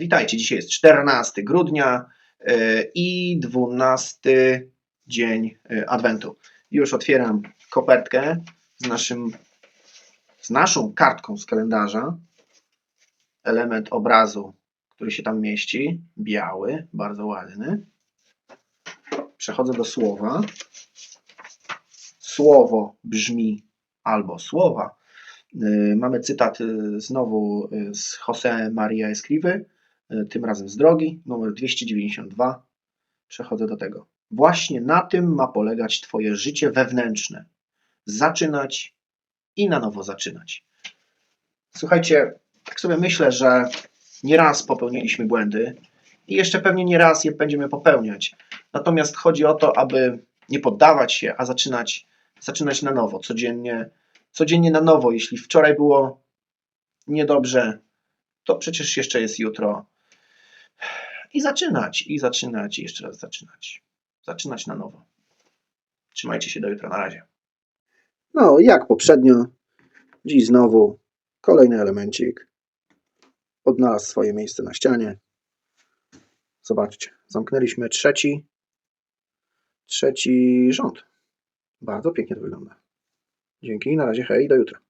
witajcie. Dzisiaj jest 14 grudnia e, i 12 dzień e, Adwentu. Już otwieram kopertkę z, naszym, z naszą kartką z kalendarza. Element obrazu, który się tam mieści, biały, bardzo ładny. Przechodzę do słowa. Słowo brzmi albo słowa. Y, Mamy cytat znowu z José Maria Escrivy, tym razem z drogi, numer 292. Przechodzę do tego. Właśnie na tym ma polegać Twoje życie wewnętrzne. Zaczynać i na nowo zaczynać. Słuchajcie, tak sobie myślę, że nieraz popełniliśmy błędy i jeszcze pewnie nieraz je będziemy popełniać. Natomiast chodzi o to, aby nie poddawać się, a zaczynać, zaczynać na nowo, codziennie, codziennie na nowo. Jeśli wczoraj było niedobrze, to przecież jeszcze jest jutro. I zaczynać, i zaczynać, i jeszcze raz zaczynać. Zaczynać na nowo. Trzymajcie się do jutra. Na razie. No, jak poprzednio, dziś znowu kolejny elemencik odnalazł swoje miejsce na ścianie. Zobaczcie, zamknęliśmy trzeci, trzeci rząd. Bardzo pięknie to wygląda. Dzięki, na razie, hej, do jutra.